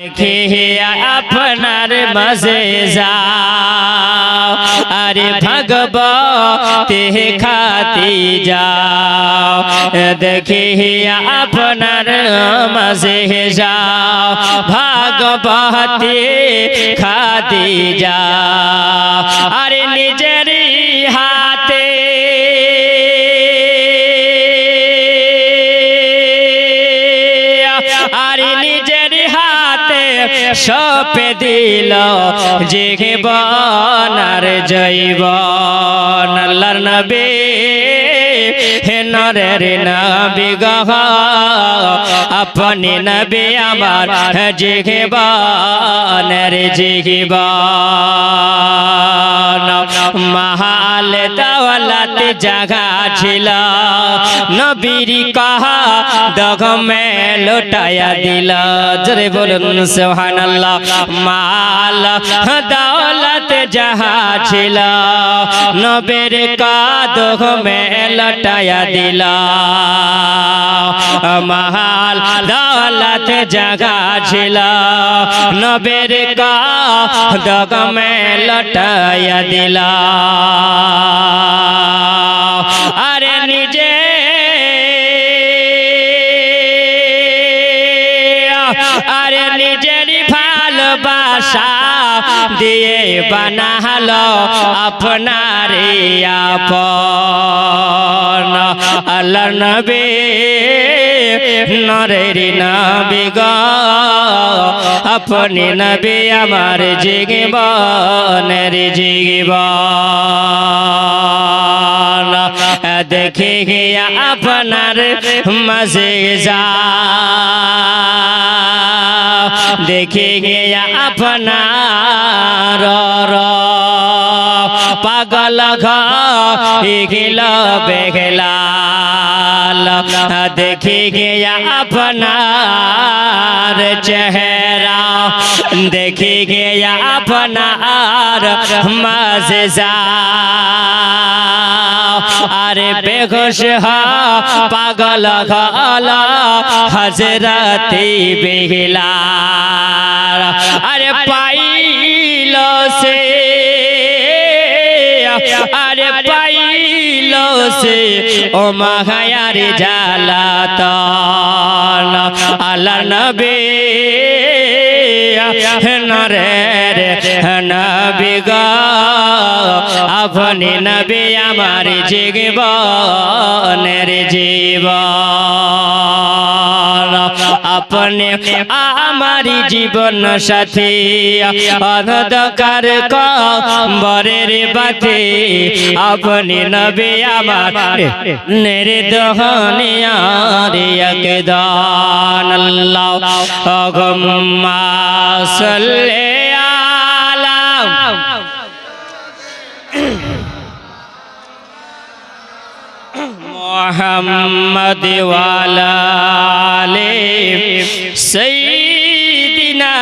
দেখে আপনার মাঝে যাও আরে ভগবতে খাতি যাও দেখে আপনার মাঝে যাও ভাগবতে খাতি যাও আরে নিজের সপে দিল যে বানার জৈবন। নবী নরের নবী গহ, আপনি নবী আমার জিঘে বনের জিঘিবন মহাল দৌলত জাগা ছিল, নবীর কাহা দগমে লোটায়া দিল। জরে বলুন, সুবহানাল্লাহ। মাল দৌলত যাহা ছিল, নবীর কাদহ মে লটায়া দিল। মহাল দৌলত জাগা ছিল নবীর কাদহ মে লটায়া দিল আরে নিজে আরে নিজের ভালোবাসা দিয়ে বানালো আপনার আপন। আল্লাহ নবী, নরের নবী গ, আপনি নবী আমার জীবনের জীবন। দেখে গিয়া আপনার মাঝে যা। দেখে গিয়া আপনার পাগল ঘিল বেগলাল দেখে গিয়া আপনার চেহারা দেখে গিয়া আপনার মাঝে যা আরে বেঘোষ হা পাগল ঘল হজরতি বেহিলা আরে পাইল সে আরে পাইল সে ও মাহায়ার জালাত আল্লাহ নবী নরের নবী গ আপনি নবী আমার জীবনের জীবন। আপনি আমার জীবন সাথী অন্ধকার কবরের বাতি আপনি নবী আমার নেরে দহনিয়ার একদান আল্লাহ অগম্মা সাল্লি আলা মোহাম্মদ ওয়ালালে সৈদিনা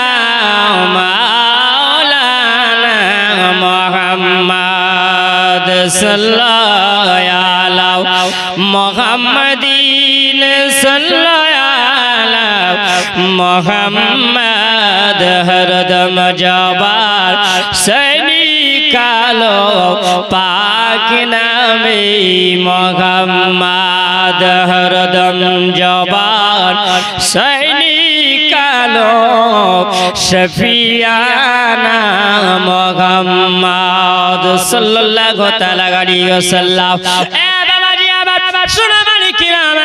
মাওলানা মোহাম্মদ সাল্লাল্লাহু মোহাম্মদিন সাল্লাল্লাহু মোহাম্মদ হরদম জবার সৈনিকালো পাক নামে মোহাম্মদ হরদম জবান সৈনিকালো শফিয়ানা মোহাম্মদ সাল্লাল্লাহু তাআলা আলাইহি ওয়াসাল্লাম। এ বাবাজি আমার শুনে।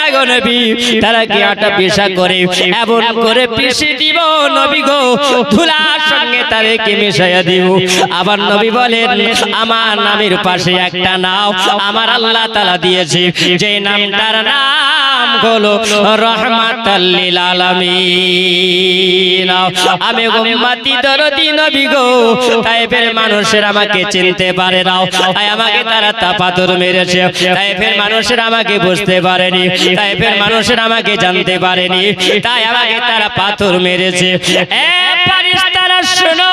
লাগবো না তারা কি আটা পেশা করে? এমন করে দিব নবী গো, ধুলার সঙ্গে তাদেরকে মিশাইয়া দিব। আবার নবী বলেন, আমার নামের পাশে একটা নাও, আমার আল্লাহ তালা দিয়েছে, যে নামটার নাম হলো আমি দরদি নবী গো মানুষের আমাকে চিনতে পারে না। তাই আমাকে তারা তাপাতর মেরেছে মানুষের আমাকে বুঝতে পারেনি। তাইফের মানুষের আমাকে জানতে পারেনি। তাই আমাকে তারা পাথর মেরেছে। এ ফারিস্তারা শোনো।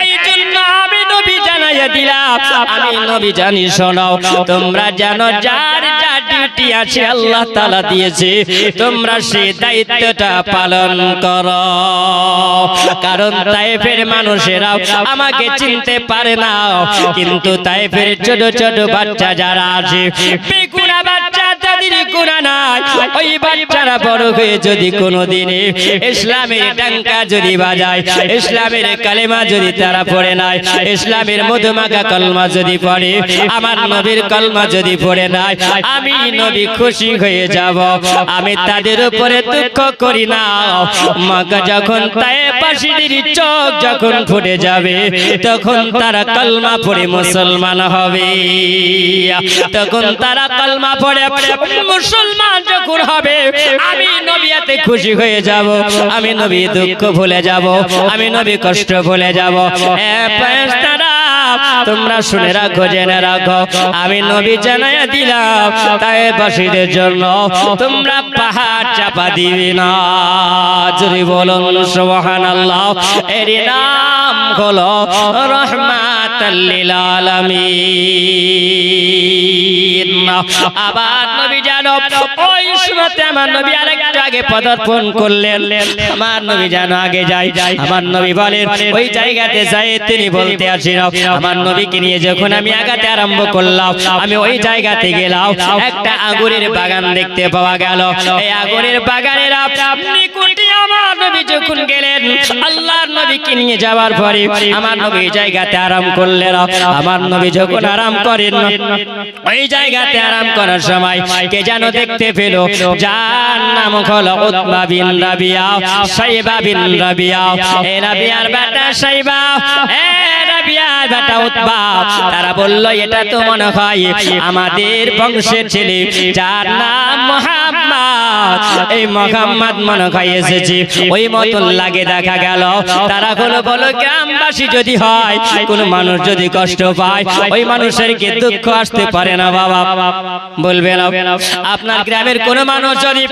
এই জন্য আমি নবী জানাইয়া দিলাম। আমি নবী জানি শোনো, তোমরা জানো যার যা ডিউটি আছে আল্লাহ তাআলা দিয়েছে, তোমরা সেই দায়িত্বটা পালন করো। কারণ তাইফের মানুষেরা আমাকে চিনতে পারে না, কিন্তু তাইফের ছোট ছোট বাচ্চা যারা আছে, বেগুনা বাচ্চা তাদের গুণা নাই। ওই বাচ্চারা বড় হয়ে যদি কোনোদিনে ইসলামের টাঙ্কা যদি বাজায়, ইসলামের কালেমা যদি তারা পড়ে নাই ইসলামের মধুমাখা কলমা যদি পড়ে, আমার নবীর কলমা যদি পড়ে নাই, আমি নবী খুশি হয়ে যাব, আমি তাদের উপরে দুঃখ করি না। মাকে যখন তাই পাশিদের চোখ যখন ফুটে যাবে, তখন তারা কলমা পড়ে মুসলমান হবে। তখন তারা কলমা পড়ে মুসলমান যখন হবে, আমি নবিয়াতে খুশি হয়ে যাব, আমি নবী দুঃখ ভুলে যাব, আমি নবী কষ্ট ভুলে যাব। এ up তোমরা শুনে রাখো জেনে রাখো। আমি নবী জানাই দিলাম তাই বাসীদের জন্য তোমরা পাহাড় চাপা দিবি না। যদি বলুন সোহান আল্লাহ এর নাম হলো আলামিন। আবার নবী জানো ওই সুরতে আমার নবী আরেকটু আগে পদার্পণ করলেন। আমার নবী জানো আগে যাই। আমার নবী বলেন ওই জায়গাতে যাই তিনি বলতে আসেন আমার নবীকে নিয়ে যখন আমি আগাতে আরম্ভ করলাম, আমি ওই জায়গাতে গেলাম, একটা আগুনের বাগান দেখতে পাওয়া গেল। এই আগুনের বাগানের নিকুটি আমার নবী যখন গেলেন, আল্লাহর নবীকে নিয়ে যাওয়ার পরে আমার নবী জায়গাতে আরাম করলেন। আমার নবী যখন আরাম করেন, ওই জায়গাতে আরাম করার সময় কে যেন দেখতে পেল, যার নাম হলো উতবা বিন রাবিয়া, সাইবা বিন রাবিয়া। এ রাবিয়ার বেটা সাইবা, এ রাবিয়ার বেটা উতবা তারা বলল এটা তো মনে হয় আমাদের বংশের ছেলে যার নাম মোহাম্মদ। এই মোহাম্মদ মনে হয় এসেছে। ওই মতন লাগে দেখা গেল। তারা হলো বলো গ্রামবাসী যদি হয় কোন মানুষ যদি কষ্ট পায় ওই মানুষের কি দুঃখ আসতে পারে না বাবা বলবে না আপনার গ্রামের কোন মানুষ যদি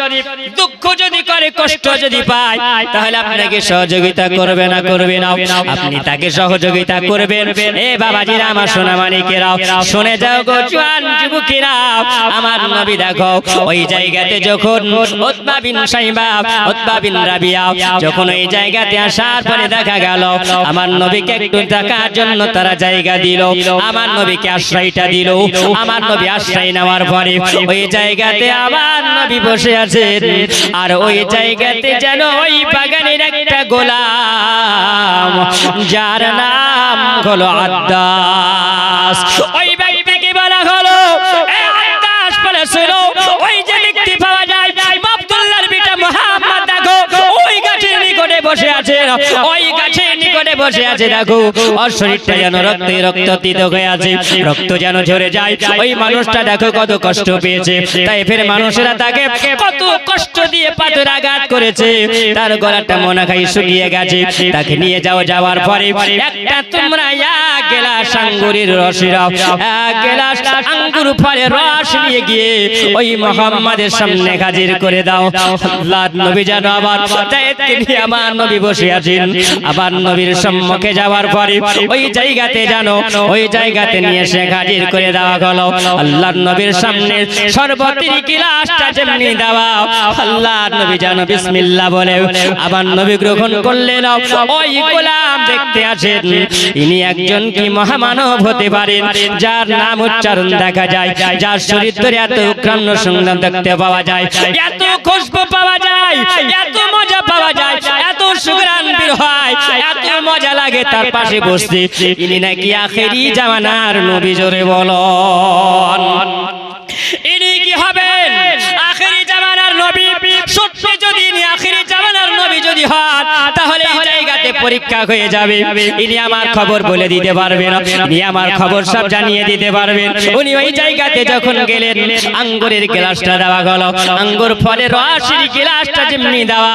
দুঃখ যদি করে কষ্ট যদি পায় তাহলে আপনাকে সহযোগিতা করবে না করবে না আপনি তাকে সহযোগিতা করবেন এ বাবাজিরা আমার সোনা মানিকেরা শুনে যাও গো আমার নবী দেখো, ওই জায়গাতে যখন বিন বিন যখন ওই জায়গাতে আসার পরে দেখা গেল, আমার নবীকে একটু জন্য তারা জায়গা দিল, আমার নবীকে আশ্রয়টা দিল, আমার নবী আশ্রয় নেওয়ার পরে ওই জায়গাতে আমার নবী বসে আছেন, আর ওই জায়গাতে যেন ওই বাগানের একটা গোলাম, যার নাম হলো আদাস ওই ব্যক্তিকে বলা হলো? আন্দাস বলেছিল বলে ওই যে দেখতে পাওয়া যায়, আব্দুল্লাহর বিটা মোহাম্মদ, দেখো, ওই গাছের নিকটে বসে আছে। ওই গাছের নিকটে বসে আছে, দেখো। শরীরটা যেন রক্তে রক্ততিত হয়ে আছে। রক্ত যেন ঝরে যায়। ওই মানুষটা দেখো কত কষ্ট পেয়েছে। তাই ফের মানুষেরা তাকে কত কষ্ট দিয়ে পাথর আঘাত করেছে। তার গলাটা মনে খাই শুকিয়ে গেছে। তাকে নিয়ে যাও, যাওয়ার পরে একটা তোমরা সামনে হাজির করে দাও। নবী যেন আবার নবী বসে আছেন। আবার নবীর সম্মুখে যাওয়ার পরে ওই জায়গাতে জানো ওই জায়গাতে নিয়ে সে হাজির করে দেওয়া হলো। আল্লাহ নবীর সামনে সর্বত্রই গিলাসটা যেমনি দেওয়া। আল্লাহ নবী জানো বিসমিল্লাহ বলে আবার নবী গ্রহণ করলেন ওই গোলাম দেখতে আছেন ইনি একজন কি মহামানব হতে পারেন যার নাম উচ্চারণ দেখা যায় যার শরীর ধরে এত উক্রান্ন সংগ্রাম দেখতে পাওয়া যায় এত খুশবু পাওয়া যায় এত মজা পাওয়া যায় এত সুগ্রাণ বের হয় মজা লাগে তার পাশে বসতে। ইনি নাকি আখেরি জামানার নবী জোরে বলন। পরীক্ষা হয়ে যাবে। ইনি আমার খবর বলে দিতে পারবেন। ইনি আমার খবর সব জানিয়ে দিতে পারবেন। উনি ওই জায়গাতে যখন গেলেন, আঙ্গুরের গ্লাসটা দেওয়া গেল। আঙ্গুর ফলের রসের গ্লাসটা যেমনি দেওয়া,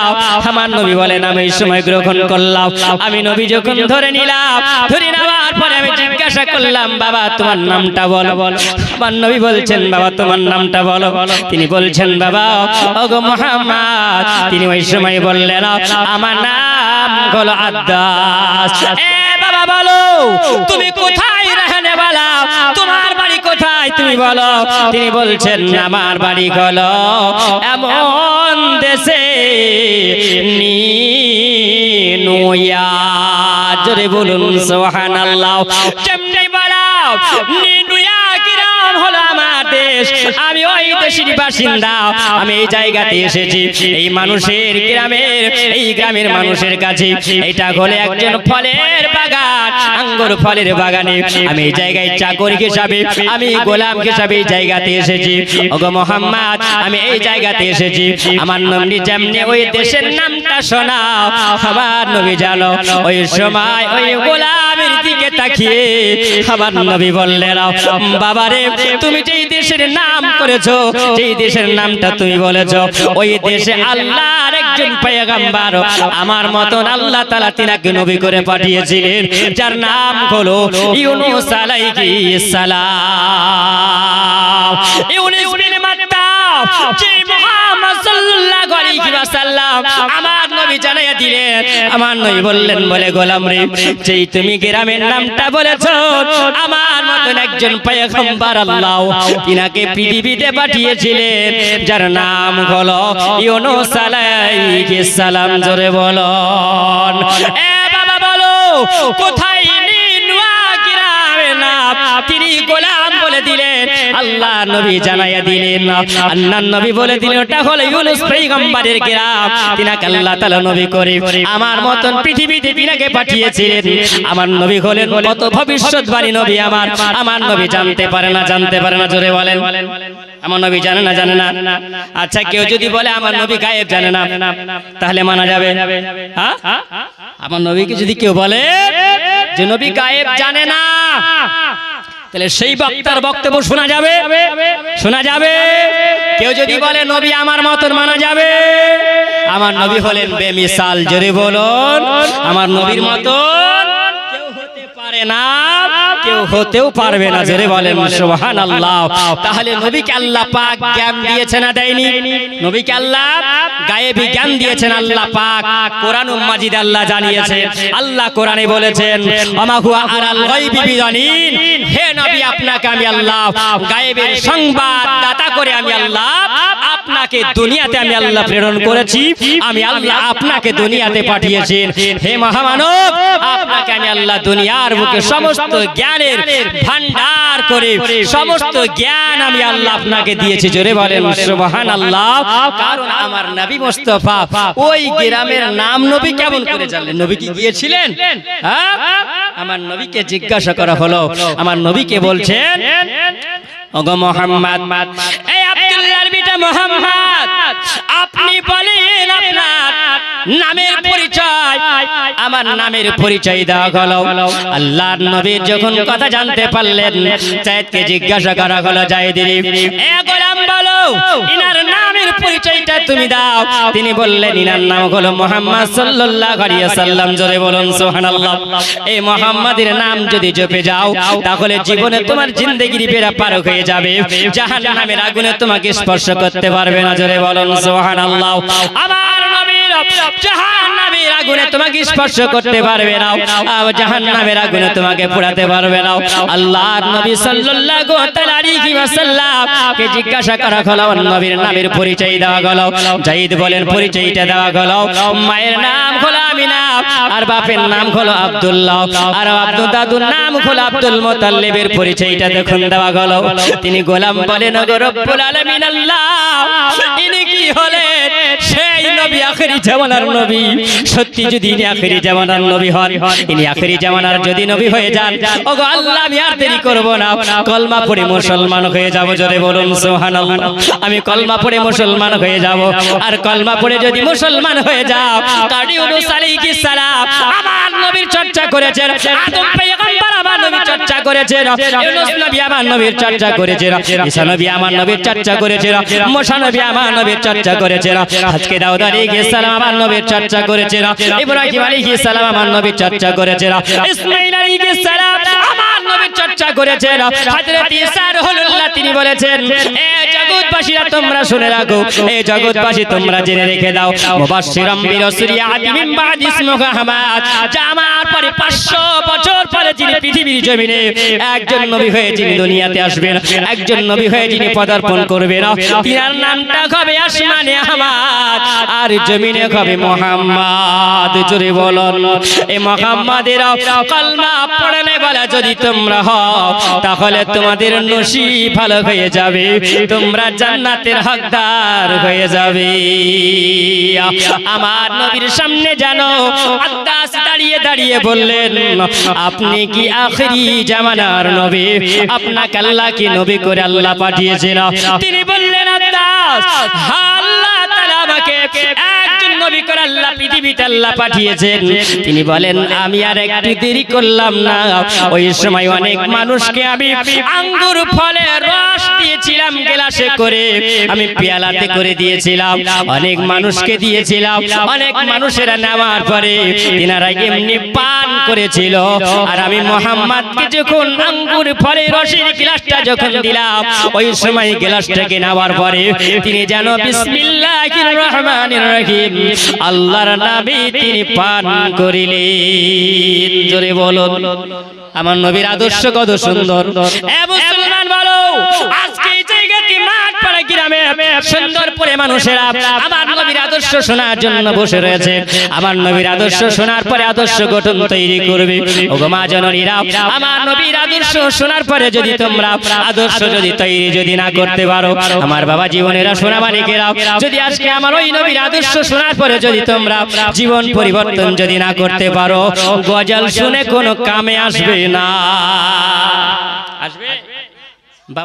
আমার নবী বলেন, আমি এই সময় গ্রহণ করলাম। আমি নবী যখন ধরে নিলাম, ধরে নেওয়ার পরে আমি জিজ্ঞাসা করলাম, বাবা, তোমার নামটা বলো। আমার নবী বলছেন, বাবা, তোমার নামটা বলো। তিনি বলছেন, বাবা, ওগো মোহাম্মদ। তিনি ওই সময় বললেন, আমার নাম হলো আদাস। এ বাবা বলো তুমি কোথায় রাহনে বালা? তোমার বাড়ি কোথায়? তুমি বলো তিনি বলছেন আমার বাড়ি হলো এমন দেশে নি নুয়া জোরে বলুন সুবহানাল্লাহ। কেমনে বালাও নিনুয়া দেশ আমি ওই দেশের বাসিন্দা। আমি এই জায়গাতে এসেছি। এই মানুষের গ্রামের এই গ্রামের মানুষের কাছে। এটা হলে একজন ফলের বাগান। আঙ্গুর ফলের বাগানে আমি জায়গায় চাকর হিসাবে আমি গোলাম হিসাবে জায়গাতে এসেছি। ওগো মোহাম্মদ, আমি এই জায়গাতে এসেছি। আমার নবী যেমনি ওই দেশের নামটা শোনাও, আমার নবী জানো ওই সময় ওই গোলামের দিকে তাকিয়ে আমার নবী বললেন, বাবারে, তুমি যেই দেশের নাম করেছ, যেই দেশের নামটা তুমি বলেছ, ওই দেশে আল্লাহর একজন পয়গম্বর, আমার মতন আল্লাহ তাআলা তিনাকে নবী করে পাঠিয়েছিলেন, যার নাম হলো ইউনুস আলাইহিস সালাম। ইউনুস বিন মাত্তা যে মুহাম্মদ সাল্লাল্লাহু আলাইহি ওয়াসাল্লাম আমার নবী জানাইয়া দিলেন। আমার নবী বললেন, বলে গোলাম রে, যেই তুমি গ্রামের নামটা বলেছ, আমার মতন একজন পয়গম্বর আল্লাহ তিনাকে পৃথিবীতে পাঠিয়েছিলেন, যার নাম হলো ইউনুস আলাইহিস সালাম। জোরে বলুন। এ বাবা, বলো, কোথায় নাম তিনি গোলাম বলে দিলেন। আল্লাহ নবী জানাইয়া দিলেন। আল্লাহ নবী বলে দিলেন, ওটা হলো ইউনুস পয়গম্বরের গ্রাম। তিনাকে আল্লাহ তাআলা নবী করে আমার মতন পৃথিবীতে তিনাকে পাঠিয়েছিলেন। আমার নবী হলেন কত ভবিষ্যৎবাণী নবী আমার। আমার নবী জানতে পারে না, জানতে পারে না, জোরে বলেন। আমার নবী জানে না জানে না। আচ্ছা কেউ যদি বলে, আমার নবী গায়েব জানে না, তাহলে মানা যাবে। হ্যাঁ? আমার নবীকে যদি কেউ বলে যে, নবী গায়েব জানে না তাহলে সেই বক্তার বক্তব্য শোনা যাবে। শোনা যাবে। কেউ যদি বলে, নবী আমার মতন মানা যাবে। আমার নবী হলেন বেমিসাল, জোরে বলুন। আমার নবীর মতন কেউ হতেও পারবে না আল্লাহ তাহলে নবীকে আল্লাহ পাক জ্ঞান দিয়েছেন না দেয়নি? নবীকে আল্লাহ গায়েবী জ্ঞান দিয়েছেন, আল্লাহ পাক কোরআন আল্লাহ জানিয়েছেন। আল্লাহ কোরআনে বলেছেন হে আপনাকে আমি আল্লাহ গায়েবের সংবাদ দাতা করে আমি আল্লাহ আপনাকে দুনিয়াতে আমি আল্লাহ প্রেরণ করেছি। আমি আল্লাহ আপনাকে দুনিয়াতে পাঠিয়েছি হে মহামানব আপনাকে আমি আল্লাহ দুনিয়ার বুকে সমস্ত জ্ঞানের ভান্ডার করে সমস্ত জ্ঞান আমি আল্লাহ আপনাকে দিয়েছি। জোরে বলেন সুবহান আল্লাহ কারণ আমার নবী মোস্তফা ওই গ্রামের নাম নবী কেমন করে জানলেন? নবী কি গিয়েছিলেন? হ্যাঁ? আমার নবীকে জিজ্ঞাসা করা হলো আমার নবীকে বলছেন? ওগো মোহাম্মদ এই আব্দুল্লাহর বিটা মোহাম্মদ আপনি বলেন আপনার নামের পরিচয়। আমার নামের পরিচয় দেওয়া হলো। আল্লাহর নবীর যখন কথা জানতে পারলেন জায়েদকে জিজ্ঞাসা করা হলো জায়েদের এ গোলাম বলো ইনার নামের পরিচয়টা তুমি দাও। তিনি বললেন ইনার নাম হলো মোহাম্মদ সাল্লাল্লাহু আলাইহি ওয়াসাল্লাম। জোরে বলুন সুবহানাল্লাহ। এই মোহাম্মদের নাম যদি জপে যাও তাহলে জীবনে তোমার জিন্দেগির বেড়া পার হয়ে যাবে। জাহান্নামের আগুনে তোমাকে স্পর্শ করতে পারবে না জোরে বলুন সুবহানাল্লাহ। আমার নবীর জাহান্নামের আগুনে তোমাকে স্পর্শ করতে পারবে না। জাহান্নামের আগুনে তোমাকে পোড়াতে পারবে না। আল্লাহর নবী সাল্লাল্লাহু আলাইহি ওয়াসাল্লাম কে জিজ্ঞাসা করা হলো নবীর নামের পরিচয় দেওয়া হলো। জাহিদ বলেন, পরিচয়টা দেওয়া হলো। মায়ের নাম হলো আর বাপের নাম হলো আব্দুল্লাহ। আর আব্দুল দাদুর নাম হলো আব্দুল মুতাল্লিবের পরিচয়টা দেখুন, দেওয়া হলো। তিনি গোলাম বলেন রব্বুল আলামিন, আল্লাহ, ইনি কি হলেন? সেই নবী আখেরি জামানার নবী। সত্যি যদি ইনি আখেরি জামানার নবী হন ইনি আখেরি জামানার যদি নবী হয়ে যান ওগো আল্লাহ আমি আর দেরি করব না। কলমা পড়ে মুসলমান হয়ে যাব জোরে বলুন সুবহানাল্লাহ। আমি কলমা পড়ে মুসলমান হয়ে যাব। আর কলমা পড়ে যদি মুসলমান হয়ে যাও কার ইউনুস আলাইহিস সালাম আমার নবীর চর্চা করেছেন আদম পয়গম্বর আমার নবীর চর্চা করেছেন ইউনূস নবী আমার নবীর চর্চা করেছেন ঈসা নবী আমার নবীর চর্চা করেছেন মুসা নবী আমার নবীর চর্চা করেছেন আজকে দাউদ আলাইহিস সালাম আমার নবীর চর্চা করেছেন ইব্রাহিম আলাইহিস সালাম আমার নবীর চর্চা করেছেন ইসমাঈল আলাইহিস সালাম আমার নবীর চর্চা করেছেন হযরত ঈসা রুহুল্লাহ তিনি বলেছেন এ জগৎবাসীরা তোমরা শুনে রাখো। এ জগৎবাসী তোমরা জেনে রেখে দাও। মুবাশশিরাম বিরাসুলিয়াতি মিন বাদ ইসমুহু আহমদ যা আমার পরে 500 বছর পরে যিনি পৃথিবীর জমিনে একজন নবী হয়ে যিনি দুনিয়াতে আসবেন একজন নবী হয়ে যিনি পদার্পণ করবেন তিনার নামটা হবে আসমানে আহমদ। আর জমিনে হবে মোহাম্মদ জোরে বলুন। এই মোহাম্মদের কলমা পড়লে বলে যদি তোমরা হও তাহলে তোমাদের নসিব ভালো হয়ে যাবে। তোমরা জান্নাতের হকদার হয়ে যাবে। আমার নবীর সামনে জানো আত্মাস দাঁড়িয়ে দাঁড়িয়ে বললেন আপনি কি আখেরি জামানার নবী? আপনাকে আল্লাহ কি নবী করে আল্লাহ পাঠিয়েছিল? তিনি বললেন আত্মাস আল্লাহ তাআলা আমাকে একজন নবী করে আল্লাহ পৃথিবীতে আল্লাহ পাঠিয়েছেন। তিনি বলেন, আমি আর একটু দেরি করলাম না। ওই সময় অনেক মানুষকে আমি আঙ্গুর ফলের রস দিয়েছিলাম, গ্লাসে করে আমি পেয়ালাতে করে দিয়েছিলাম। অনেক মানুষকে দিয়েছিলাম। অনেক মানুষেরা নেওয়ার পরে তিনারা এমনি পান করেছিল। আর আমি মোহাম্মদকে যখন আঙ্গুর ফলের রসের গ্লাসটা যখন দিলাম, ওই সময় গ্লাসটাকে নেওয়ার পরে তিনি যেন বিসমিল্লাহির রহমানির রহিম, আল্লাহর নামে তিনি পান করিলেন। জোরে বলো আমার নবীর আদর্শ কত সুন্দর। এ মুসলমান বলো, আজকে সুন্দর করে মানুষেরা আমার নবীর আদর্শ শোনার জন্য বসে রয়েছে। আমার নবীর আদর্শ শোনার পরে আদর্শ গঠন তৈরি করবে। ওগো মা জননীরা আমার নবীর আদর্শ শোনার পরে যদি তোমরা আদর্শ যদি তৈরি যদি না করতে পারো আমার বাবা জীবনেরা সোনা মানিকেরা যদি আজকে আমার ওই নবীর আদর্শ শোনার পরে যদি তোমরা জীবন পরিবর্তন যদি না করতে পারো গজল শুনে কোনো কামে আসবে না।